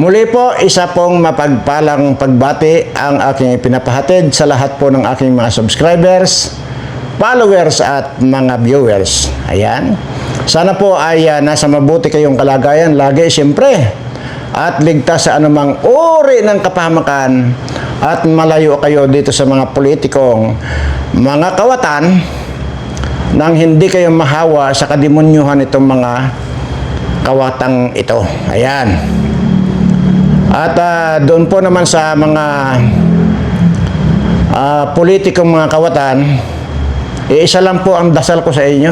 Muli po, isa pong mapagpalang pagbati ang aking pinapahatid sa lahat po ng aking mga subscribers, followers at mga viewers. Ayan. Sana po ay ah, nasa mabuti kayong kalagayan lagi siyempre at ligtas sa anumang uri ng kapahamakan at malayo kayo dito sa mga politikong mga kawatan nang hindi kayo mahawa sa kademonyuhan itong mga kawatang ito. Ayan. At ah, doon po naman sa mga ah, politikong mga kawatan, eh, isa lang po ang dasal ko sa inyo.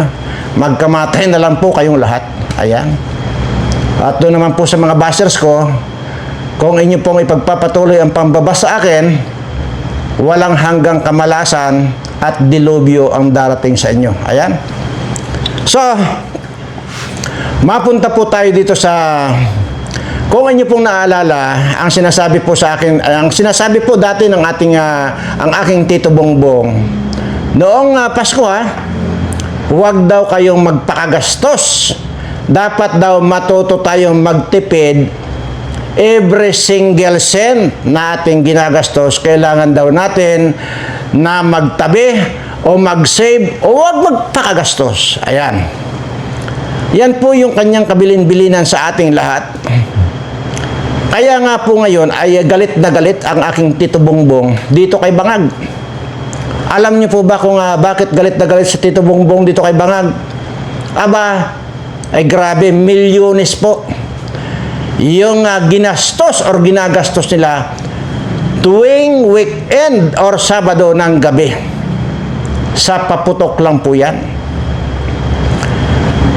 Magkamatay na lang po kayong lahat. Ayan. At doon naman po sa mga bashers ko, kung inyo pong ipagpapatuloy ang pambabas sa akin, walang hanggang kamalasan at dilubyo ang darating sa inyo. Ayan. So, mapunta po tayo dito sa kung inyo pong naalala, ang sinasabi po sa akin, ang sinasabi po dati ng ating ah, ang aking Tito Bongbong, noong ah, Pasko ha, huwag daw kayong magpakagastos. Dapat daw matuto tayong magtipid every single cent na ating ginagastos, kailangan daw natin na magtabi o mag-save o huwag magpakagastos. Ayan. Yan po yung kanyang kabilin-bilinan sa ating lahat. Kaya nga po ngayon ay galit na galit ang aking Tito Bongbong dito kay Bangag. Alam niyo po ba kung ah, bakit galit na galit si Tito Bongbong dito kay Bangag? Aba, ay grabe, milyones po. Yung ah, ginastos or ginagastos nila tuwing weekend or Sabado ng gabi. Sa paputok lang po yan.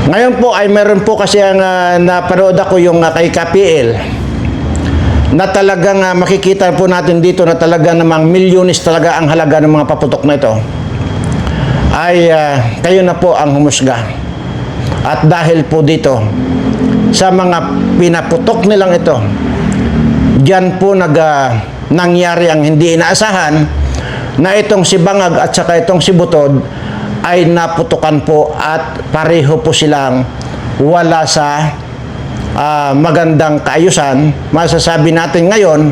Ngayon po ay meron po kasi ang ah, napanood ako yung ah, kay KPL na talagang ah, makikita po natin dito na talaga namang milyones talaga ang halaga ng mga paputok na ito ay ah, kayo na po ang humusga. At dahil po dito sa mga pinaputok nilang ito, diyan po nag, ah, nangyari ang hindi inaasahan na itong si Bangag at saka itong si Butod ay naputukan po at pareho po silang wala sa ah, magandang kaayusan, masasabi natin ngayon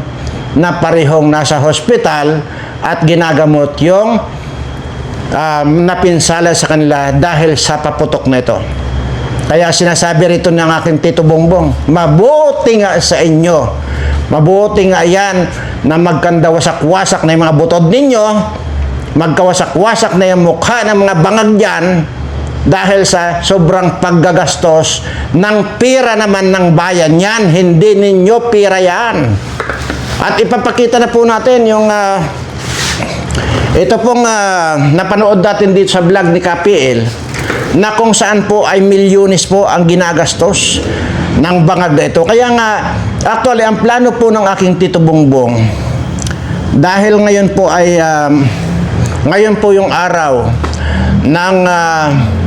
na parehong nasa hospital at ginagamot yung ah, napinsala sa kanila dahil sa paputok na ito. Kaya sinasabi rito ng aking Tito Bongbong, mabuti nga sa inyo. Mabuti nga yan na magkandawasak-wasak na yung mga butod ninyo, magkawasak-wasak na yung mukha ng mga bangag dyan, dahil sa sobrang paggagastos ng pira naman ng bayan yan, hindi ninyo pira yan. At ipapakita na po natin yung ah, ito pong ah, napanood natin dito sa vlog ni KPL na kung saan po ay milyones po ang ginagastos ng bangag na ito. Kaya nga, actually, ang plano po ng aking Tito Bongbong, dahil ngayon po ay, um, ngayon po yung araw ng ah,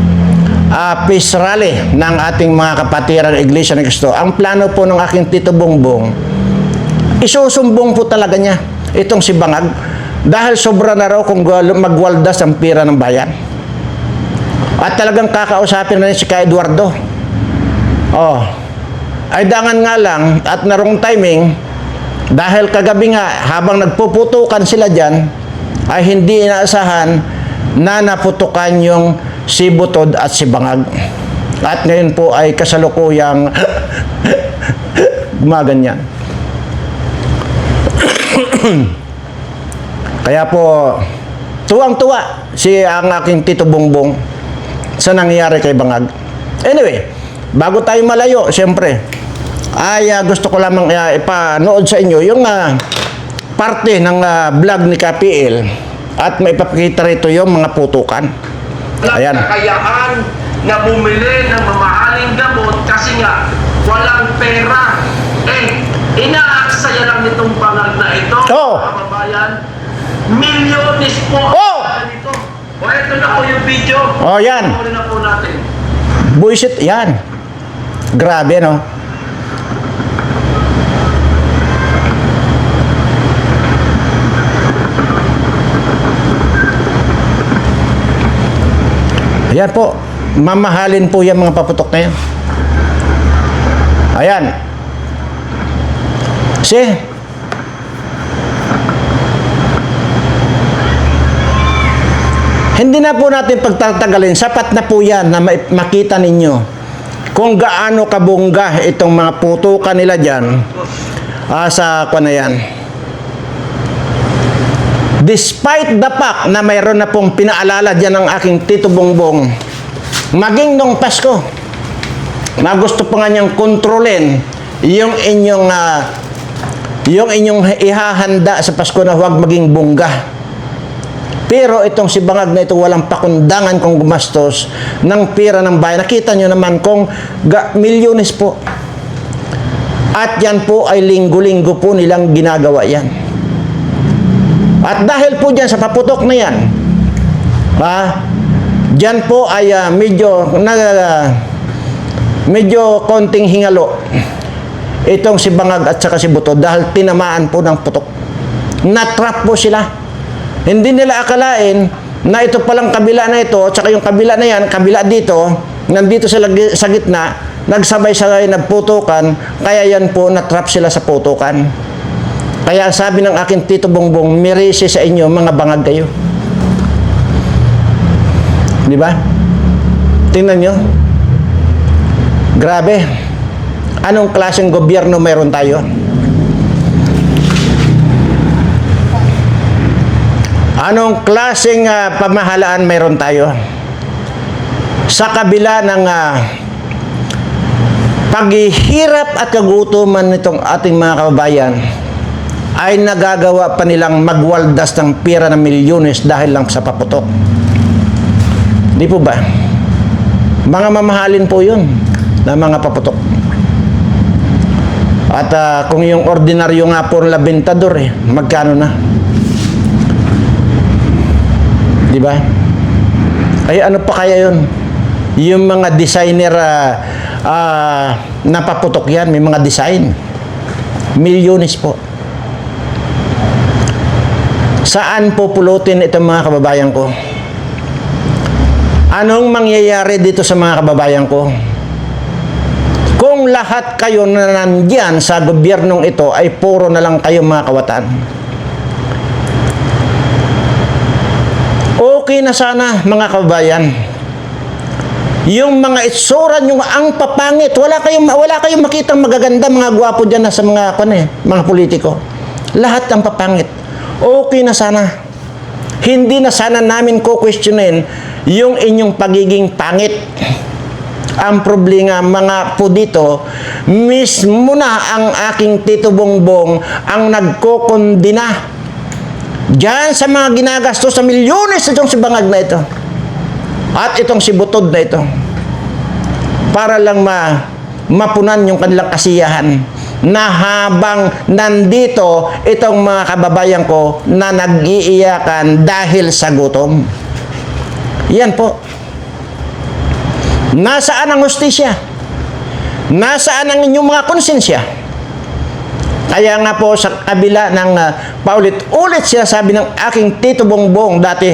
ah, peace rally ng ating mga kapatiran Iglesia ni Cristo. Ang plano po ng aking Tito Bongbong, isusumbong po talaga niya itong si Bangag dahil sobra na raw kung gwal- magwaldas ang pira ng bayan. At talagang kakausapin na niya si Ka Eduardo. Oh. Ay dangan nga lang at narong timing dahil kagabi nga habang nagpuputukan sila diyan ay hindi inaasahan na naputukan yung si Butod at si Bangag. At ngayon po ay kasalukuyang gumaganyan. Kaya po, tuwang-tuwa si ang aking Tito Bongbong sa nangyayari kay Bangag. Anyway, bago tayo malayo, siyempre, ay ah, gusto ko lamang ah, ipanood sa inyo yung ah, parte ng ah, vlog ni KPL at maipapakita rito yung mga putukan. Ayan. Kakayaan na bumili ng mamahaling gamot kasi nga walang pera. Eh, inaaksaya lang nitong bangag na ito, Oo. mga kababayan, milyones po halaga nito. O ito na po yung video. Oh, yan. Panoorin na po natin. Buisit, yan. Grabe, no? Ayan po. Mamahalin po yung mga paputok na yan. Ayan. See? Hindi na po natin pagtatagalin. Sapat na po yan na ma- makita ninyo kung gaano kabungga itong mga putukan nila dyan ah, sa kwan na yan. Despite the fact na mayroon na pong pinaalala dyan ng aking Tito Bongbong, maging nung Pasko, na gusto pa nga niyang kontrolin yung inyong ah, yung inyong ihahanda sa Pasko na huwag maging bungga. Pero itong si Bangag na ito walang pakundangan kung gumastos ng pera ng bayan. Nakita nyo naman kung ga, milyones po. At yan po ay linggo-linggo po nilang ginagawa yan. At dahil po dyan sa paputok na yan, ha, dyan po ay ah, medyo, nag, medyo konting hingalo itong si Bangag at saka si Buto dahil tinamaan po ng putok. Natrap po sila. Hindi nila akalain na ito palang kabila na ito, at saka yung kabila na yan, kabila dito, nandito sa, lagi- sa gitna, nagsabay-sabay nagputukan, kaya yan po natrap sila sa putukan. Kaya sabi ng akin Tito Bongbong, mirisi sa inyo, mga bangag kayo. Di ba? Tingnan nyo. Grabe. Anong klaseng gobyerno mayroon tayo? Anong klaseng ah, pamahalaan mayroon tayo? Sa kabila ng ah, paghihirap at kagutuman nitong ating mga kababayan, ay nagagawa pa nilang magwaldas ng pera ng milyones dahil lang sa paputok. Di po ba? Mga mamahalin po yun na mga paputok. At ah, kung yung ordinaryo nga po labintador eh, magkano na? Di ba? Ay ano pa kaya yun? Yung mga designer ah, ah, napaputok yan, may mga design. Milyones po. Saan po pulutin itong mga kababayan ko? Anong mangyayari dito sa mga kababayan ko? Kung lahat kayo na nandyan sa gobyernong ito ay puro na lang kayo mga kawatan. Okay na sana mga kababayan. Yung mga itsura nyo ang papangit. Wala kayong, wala kayong makitang magaganda mga gwapo dyan na sa mga, kwan eh, mga politiko. Lahat ang papangit. Okay na sana. Hindi na sana namin ko-questionin yung inyong pagiging pangit. Ang problema mga po dito, mismo na ang aking Tito Bongbong ang nagkokondina Diyan sa mga ginagastos sa milyones itong si na ito. At itong si Butod na ito. Para lang ma mapunan yung kanilang kasiyahan na habang nandito itong mga kababayan ko na nag-iiyakan dahil sa gutom. Yan po. Nasaan ang hustisya? Nasaan ang inyong mga konsensya? Kaya nga po sa kabila ng uh, paulit-ulit sinasabi ng aking Tito Bongbong dati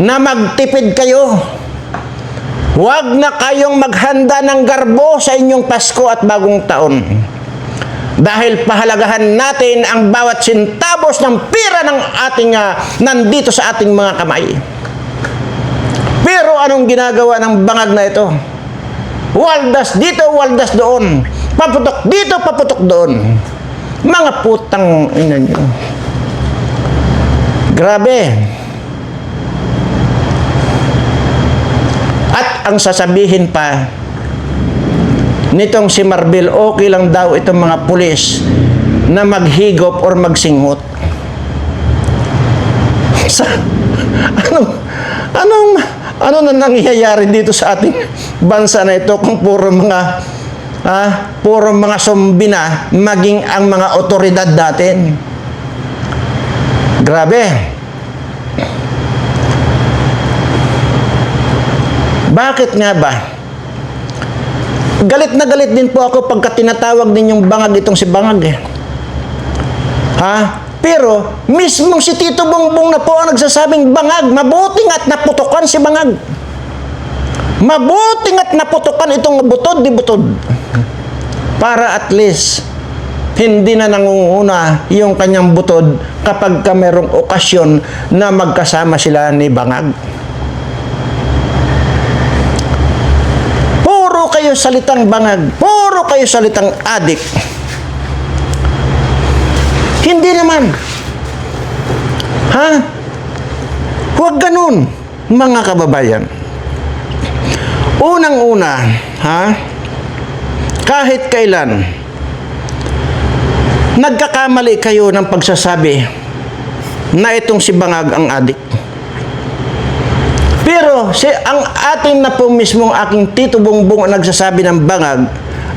na magtipid kayo. Huwag na kayong maghanda ng garbo sa inyong Pasko at bagong taon. Dahil pahalagahan natin ang bawat sintabos ng pira ng ating uh, nandito sa ating mga kamay. Pero anong ginagawa ng bangag na ito? Waldas dito, waldas doon. Paputok dito, paputok doon. Mga putang ina nyo. Grabe. At ang sasabihin pa, nitong si Marbil, okay lang daw itong mga pulis na maghigop or magsingot. Sa, anong, anong, ano na nangyayari dito sa ating bansa na ito kung puro mga ah, puro mga zombie na maging ang mga otoridad natin. Grabe. Bakit nga ba? Galit na galit din po ako pagka tinatawag ninyong bangag itong si bangag eh. Ha? Pero, mismong si Tito Bongbong na po ang nagsasabing bangag, mabuting at naputukan si bangag. Mabuting at naputukan itong butod di butod. Para at least, hindi na nangunguna yung kanyang butod kapag ka merong okasyon na magkasama sila ni Bangag. Puro kayo salitang bangag, puro kayo salitang adik. Hindi naman. Ha? Huwag ganun, mga kababayan. Unang-una, ha? Kahit kailan, nagkakamali kayo ng pagsasabi na itong si Bangag ang adik. Si ang atin na po mismong aking Tito Bongbong ang nagsasabi ng bangag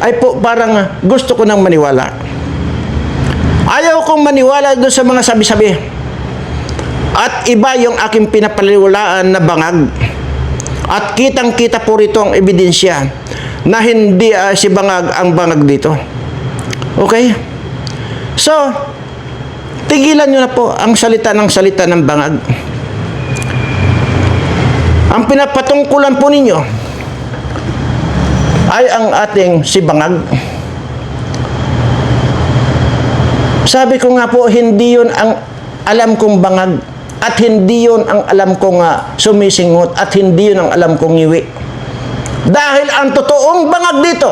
ay po parang gusto ko nang maniwala. Ayaw kong maniwala doon sa mga sabi-sabi. At iba yung aking pinapaliwalaan na bangag. At kitang-kita po rito ang ebidensya na hindi ah, si bangag ang bangag dito. Okay? So, tigilan nyo na po ang salita ng salita ng bangag. Ang pinapatungkulan po ninyo ay ang ating si Bangag. Sabi ko nga po, hindi yun ang alam kong bangag at hindi yun ang alam kong uh, sumisingot at hindi yun ang alam kong ngiwi. Dahil ang totoong bangag dito,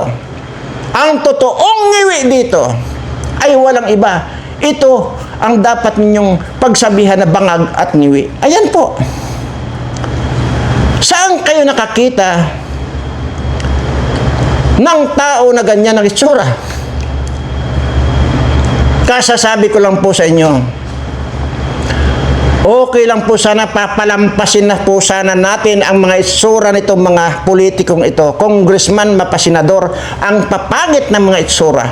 ang totoong ngiwi dito ay walang iba. Ito ang dapat ninyong pagsabihan na bangag at ngiwi. Ayan po. Saan kayo nakakita ng tao na ganyan ang itsura? Kasasabi ko lang po sa inyo, okay lang po sana papalampasin na po sana natin ang mga itsura nitong mga politikong ito, congressman, mapasinador, ang papangit ng mga itsura.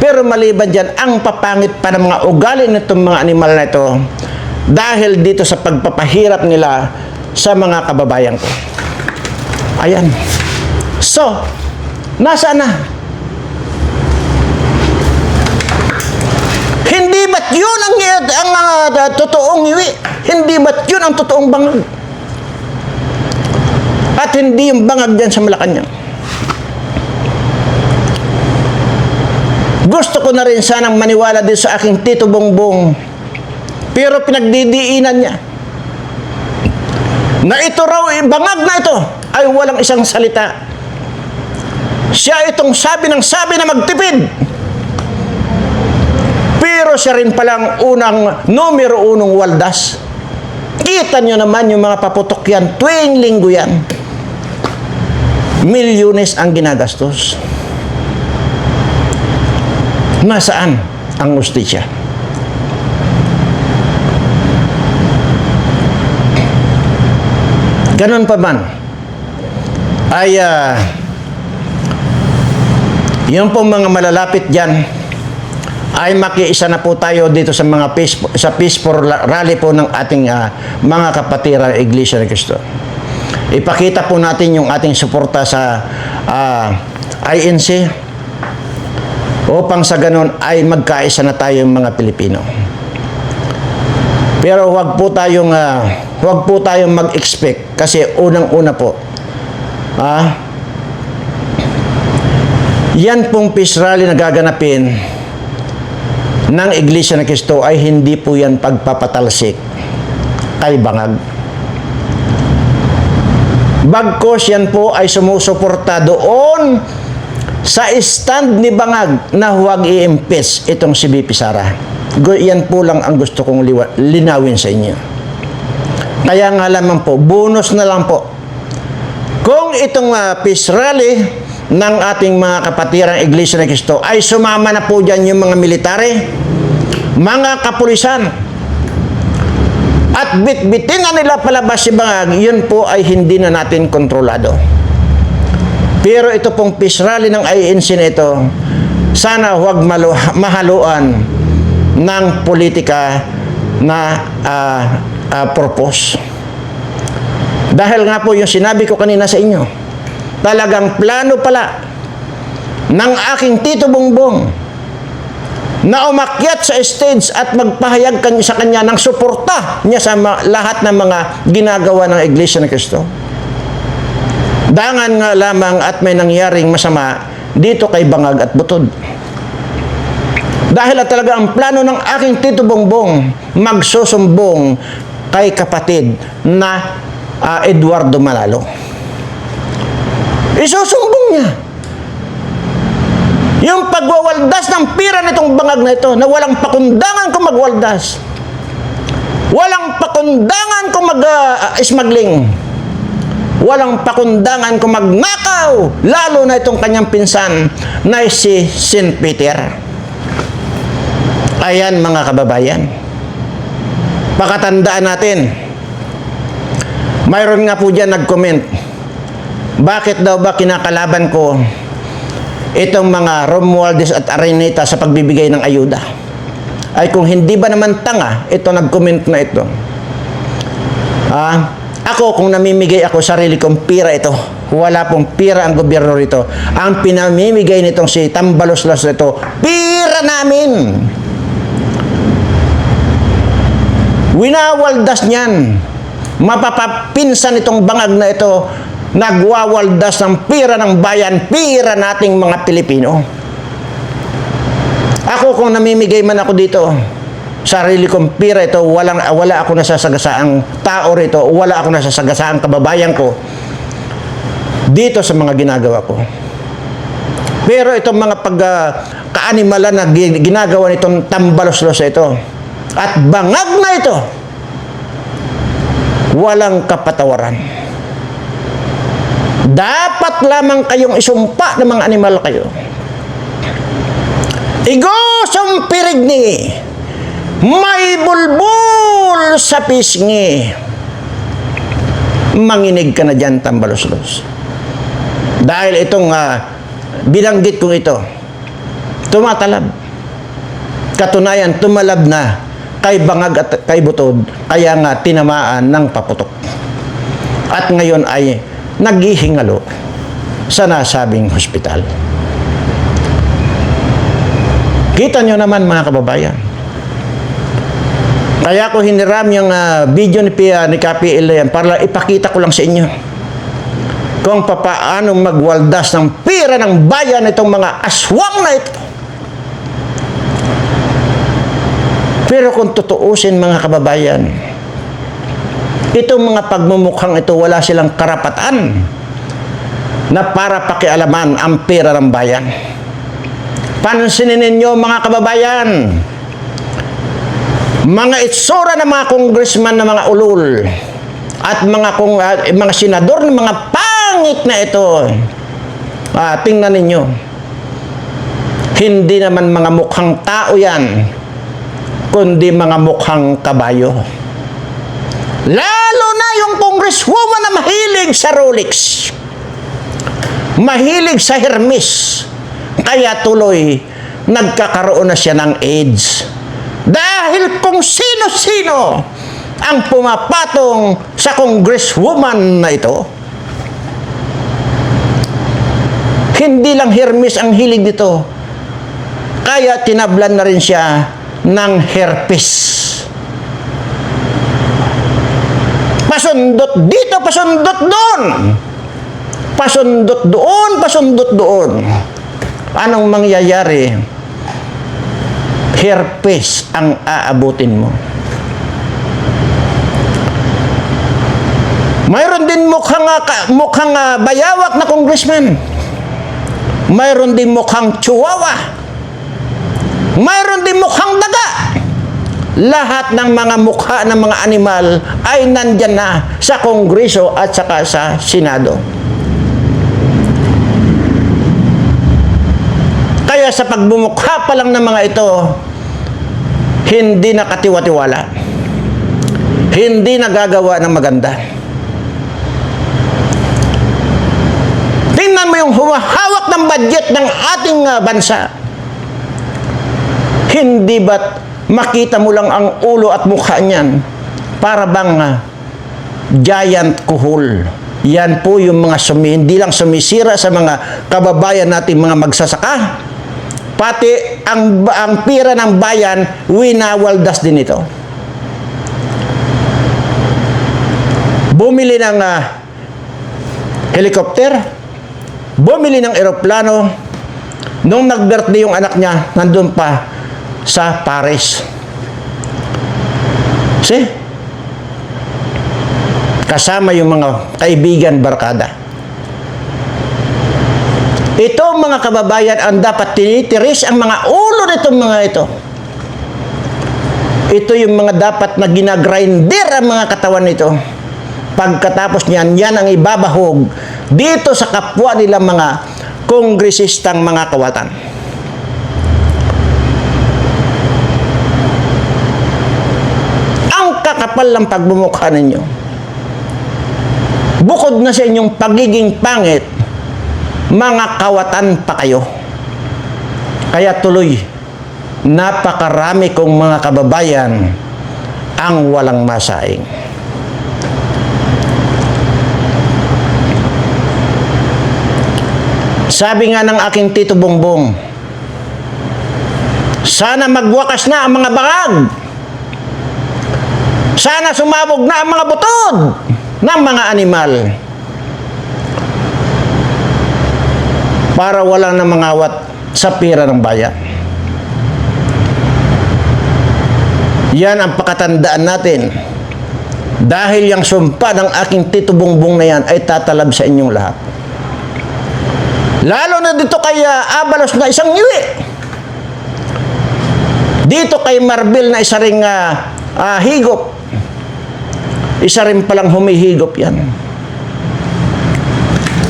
Pero maliban dyan, ang papangit pa ng mga ugali nitong mga animal na ito dahil dito sa pagpapahirap nila sa mga kababayan ko. Ayan. So, nasaan na? Hindi ba't yun ang, ang uh, totoong iwi? Hindi ba't yun ang totoong bangag? At hindi yung bangag dyan sa Malacanang. Gusto ko na rin sanang maniwala din sa aking Tito Bongbong. Pero pinagdidiinan niya na ito raw, eh, bangag na ito, ay walang isang salita. Siya itong sabi ng sabi na magtipid. Pero siya rin palang unang numero unong waldas. Kita nyo naman yung mga paputok yan, tuwing linggo yan. Milyones ang ginagastos. Nasaan ang ustisya? Ganon pa man, ay uh, yung pong mga malalapit dyan, ay makiisa na po tayo dito sa mga peace, sa peace for rally po ng ating ah, mga kapatiran Iglesia ni Cristo. Ipakita po natin yung ating suporta sa ah, INC upang sa ganon ay magkaisa na tayo mga Pilipino. Pero wag po tayong ah, wag po tayong mag-expect kasi unang-una po ah yan pong peace rally na gaganapin ng Iglesia ng Cristo ay hindi po yan pagpapatalsik kay Bangag. Bagkos yan po ay sumusuporta doon sa stand ni Bangag na huwag i-impeach itong si BP Sara. Yan po lang ang gusto kong liwa- linawin sa inyo. Kaya nga lamang po, bonus na lang po. Kung itong uh, peace rally ng ating mga kapatirang Iglesia ng Cristo ay sumama na po dyan yung mga military, mga kapulisan, at bitbitin na nila palabas si Bangag, yun po ay hindi na natin kontrolado. Pero ito pong peace rally ng INC na ito, sana huwag mahaluan ng politika na ah, ah, purpose. Dahil nga po yung sinabi ko kanina sa inyo, talagang plano pala ng aking Tito Bongbong na umakyat sa stage at magpahayag sa kanya ng suporta niya sa lahat ng mga ginagawa ng Iglesia ng Cristo. Dangan nga lamang at may nangyaring masama dito kay Bangag at Butod. Dahil talaga ang plano ng aking Tito Bongbong magsusumbong kay kapatid na ah, Eduardo Malalo. Isusumbong niya. Yung pagwawaldas ng pira nitong bangag na ito na walang pakundangan kung magwaldas. Walang pakundangan kung mag-smuggling. Walang pakundangan kung magnakaw. Lalo na itong kanyang pinsan na si St. Peter. Ayan mga kababayan. Pakatandaan natin. Mayroon nga po dyan nag-comment. Bakit daw ba kinakalaban ko itong mga Romualdez at Arenita sa pagbibigay ng ayuda? Ay kung hindi ba naman tanga, ito nag-comment na ito. Ah, ako kung namimigay ako sarili kong pira ito, wala pong pira ang gobyerno rito. Ang pinamimigay nitong si Tambalos-los ito, pira namin. Winawaldas niyan. Mapapapinsan itong bangag na ito, nagwawaldas ng pira ng bayan, pira nating mga Pilipino. Ako kung namimigay man ako dito, sarili kong pira ito, walang, wala ako nasasagasaang tao rito, wala ako nasasagasaang kababayan ko dito sa mga ginagawa ko. Pero itong mga pag uh, na gi- ginagawa nitong tambalos-los ito at bangag na ito, walang kapatawaran. Dapat lamang kayong isumpa ng mga animal kayo. Igosong pirigni, may bulbul sa pisngi. Manginig ka na dyan, tambalos-los. Dahil itong ah, binanggit kong ito, tumatalab. Katunayan, tumalab na kay bangag at kay butod, kaya nga tinamaan ng paputok. At ngayon ay naghihingalo sa nasabing hospital. Kita nyo naman mga kababayan. Kaya ko hiniram yung ah, video ni, Pia, ni Kapi Ilayan para ipakita ko lang sa inyo kung papaano magwaldas ng pira ng bayan itong mga aswang na ito. Pero kung tutuusin mga kababayan, itong mga pagmumukhang ito wala silang karapatan na para pakialaman ang pera ng bayan. Pansinin ninyo mga kababayan, mga itsura ng mga congressman na mga ulol at mga kung ah, mga senador ng mga pangit na ito. Ah, tingnan ninyo. Hindi naman mga mukhang tao 'yan, kundi mga mukhang kabayo. Lalo na yung congresswoman na mahilig sa Rolex. Mahilig sa Hermes. Kaya tuloy, nagkakaroon na siya ng AIDS. Dahil kung sino-sino ang pumapatong sa congresswoman na ito. Hindi lang Hermes ang hilig dito. Kaya tinablan na rin siya ng herpes. Pasundot dito, pasundot doon. Pasundot doon, pasundot doon. Anong mangyayari? Herpes ang aabutin mo. Mayroon din mukhang, mukhang bayawak na congressman. Mayroon din mukhang chihuahua. Mayroon din mukhang daga. Lahat ng mga mukha ng mga animal ay nandyan na sa Kongreso at saka sa Senado. Kaya sa pagbumukha pa lang ng mga ito, hindi nakatiwa-tiwala. Hindi nagagawa ng maganda. Tingnan mo yung humahawak ng budget ng ating ah, bansa. Hindi ba't makita mo lang ang ulo at mukha niyan para bang ah, giant kuhol. Yan po yung mga sumi, hindi lang sumisira sa mga kababayan nating mga magsasaka. Pati ang, ang pira ng bayan, winawaldas din ito. Bumili ng ah, helicopter, bumili ng eroplano, nung nag-birthday yung anak niya, nandun pa, sa Paris. See? Kasama yung mga kaibigan barkada. Ito mga kababayan ang dapat tinitiris ang mga ulo nitong mga ito. Ito yung mga dapat na ginagrinder ang mga katawan nito. Pagkatapos niyan, yan ang ibabahog dito sa kapwa nila mga kongresistang mga kawatan. Ang kakapal ng pagbumukha ninyo. Bukod na sa inyong pagiging pangit, mga kawatan pa kayo. Kaya tuloy, napakarami kong mga kababayan ang walang masaing. Sabi nga ng aking tito Bongbong, sana magwakas na ang mga bangag. Sana sumabog na ang mga butod ng mga animal. Para wala na mangawat sa pira ng bayan. Yan ang pakatandaan natin. Dahil yung sumpa ng aking tito Bongbong na yan ay tatalab sa inyong lahat. Lalo na dito kay uh, Abalos na isang ngiwi. Dito kay Marbil na isa ring uh, uh, higop. Isa rin palang humihigop yan.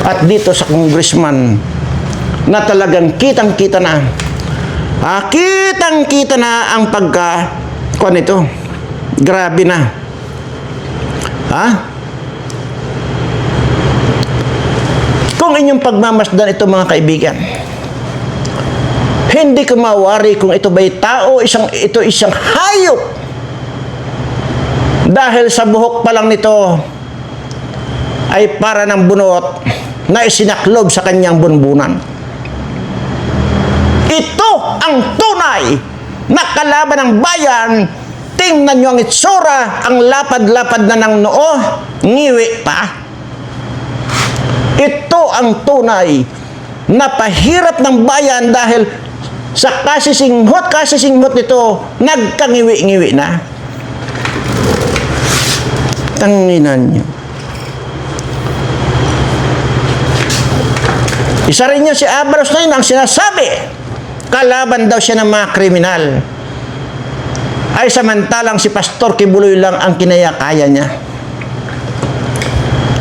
At dito sa congressman na talagang kitang-kita na. Ah, kitang-kita na ang pagka kuan ito. Grabe na. Ha? Kung inyong pagmamasdan ito mga kaibigan, hindi ka mawari kung ito ba'y tao, isang, ito isang hayop. Dahil sa buhok pa lang nito ay para ng bunot na isinaklob sa kanyang bunbunan. Ito ang tunay na kalaban ng bayan. Tingnan nyo ang itsura, ang lapad-lapad na ng noo, ngiwi pa. Ito ang tunay na pahirap ng bayan dahil sa kasisinghot, kasisinghot nito, nagkangiwi-ngiwi na. Tanginan nyo. Isa rin yun si Abalos na yun ang sinasabi. Kalaban daw siya ng mga kriminal. Ay samantalang si Pastor Kibuloy lang ang kinaya-kaya niya.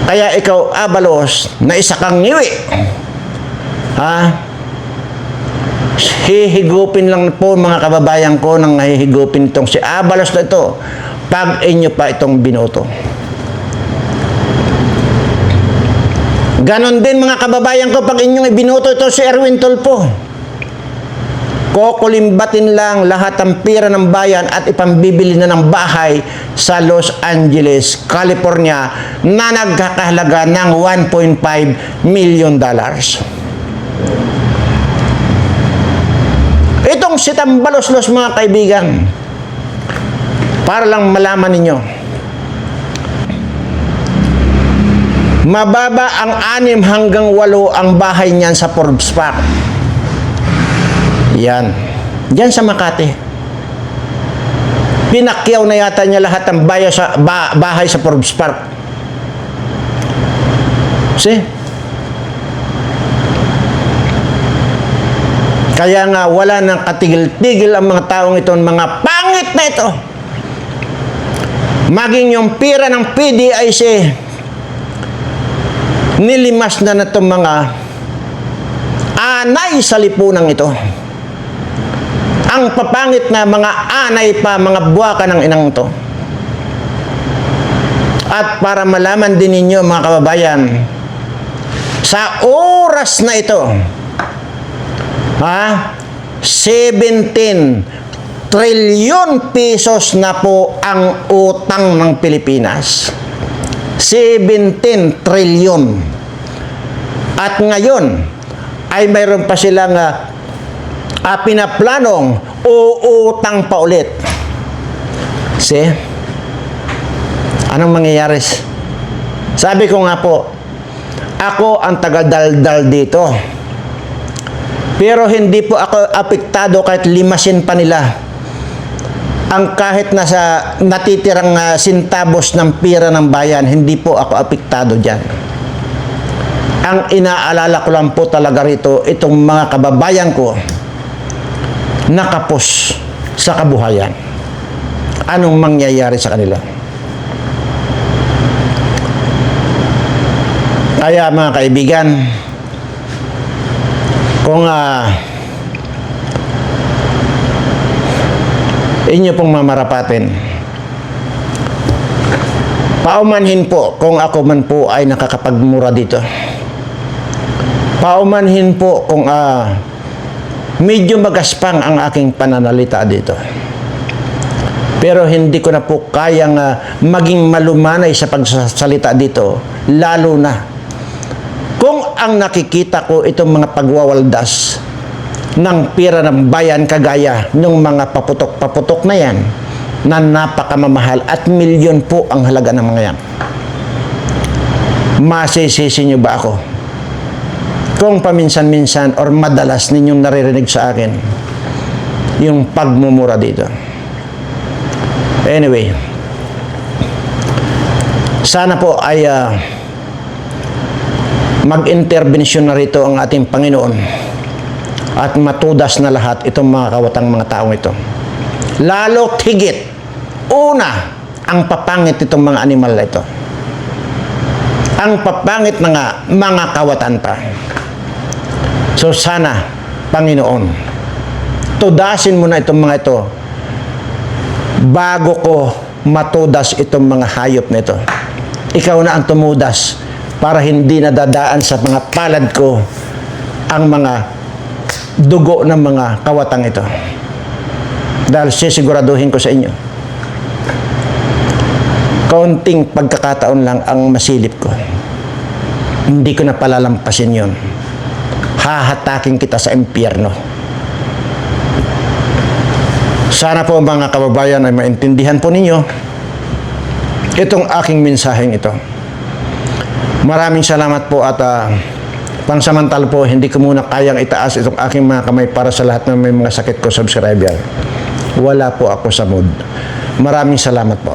Kaya ikaw, Abalos, na isa kang ngiwi. Ha? Hihigupin lang po mga kababayan ko nang hihigupin itong si Abalos na ito pag inyo pa itong binoto. Ganon din mga kababayan ko pag inyong ibinuto ito si Erwin Tulpo. Kukulimbatin lang lahat ng pira ng bayan at ipambibili na ng bahay sa Los Angeles, California na nagkakahalaga ng 1.5 million dollars. Itong si Tambalos-los mga kaibigan, para lang malaman ninyo, Mababa ang anim hanggang walo ang bahay niyan sa Forbes Park. Yan. Diyan sa Makati. Pinakyaw na yata niya lahat ng bahay sa, ba- bahay sa Forbes Park. See? Kaya nga wala nang katigil-tigil ang mga taong ito, mga pangit na ito. Maging yung pira ng PDIC, nilimas na na itong mga anay sa lipunang ito. Ang papangit na mga anay pa, mga buwaka ng inang to. At para malaman din ninyo mga kababayan, sa oras na ito, ha, 17 trilyon pesos na po ang utang ng Pilipinas. 17 trilyon. At ngayon, ay mayroon pa silang uh, uh, pinaplanong uutang pa ulit. See? Anong mangyayari? Sabi ko nga po, ako ang tagadaldal dito. Pero hindi po ako apektado kahit limasin pa nila. Ang kahit nasa natitirang ah, sintabos ng pira ng bayan, hindi po ako apektado dyan. Ang inaalala ko lang po talaga rito, itong mga kababayan ko, nakapos sa kabuhayan. Anong mangyayari sa kanila? Kaya mga kaibigan, kung ah, inyo pong mamarapatin, paumanhin po kung ako man po ay nakakapagmura dito. Paumanhin po kung ah, medyo magaspang ang aking pananalita dito. Pero hindi ko na po kayang ah, maging malumanay sa pagsasalita dito, lalo na kung ang nakikita ko itong mga pagwawaldas ng pira ng bayan kagaya ng mga paputok-paputok na yan na napakamamahal at milyon po ang halaga ng mga yan. Masisisi niyo ba ako? Kung paminsan-minsan or madalas ninyong naririnig sa akin yung pagmumura dito. Anyway, sana po ay ah, mag-intervensyon na rito ang ating Panginoon at matudas na lahat itong mga kawatang mga taong ito. Lalo tigit, una, ang papangit itong mga animal na ito. Ang papangit na nga, mga kawatan pa. So sana, Panginoon, tudasin mo na itong mga ito bago ko matudas itong mga hayop na ito. Ikaw na ang tumudas para hindi nadadaan sa mga palad ko ang mga dugo ng mga kawatang ito. Dahil sisiguraduhin ko sa inyo, kaunting pagkakataon lang ang masilip ko. Hindi ko na palalampasin yon. Hahatakin kita sa impyerno. Sana po mga kababayan ay maintindihan po ninyo itong aking mensaheng ito. Maraming salamat po at ah, pangsamantala po hindi ko muna kayang itaas itong aking mga kamay para sa lahat ng may mga sakit ko subscriber. Wala po ako sa mood. Maraming salamat po.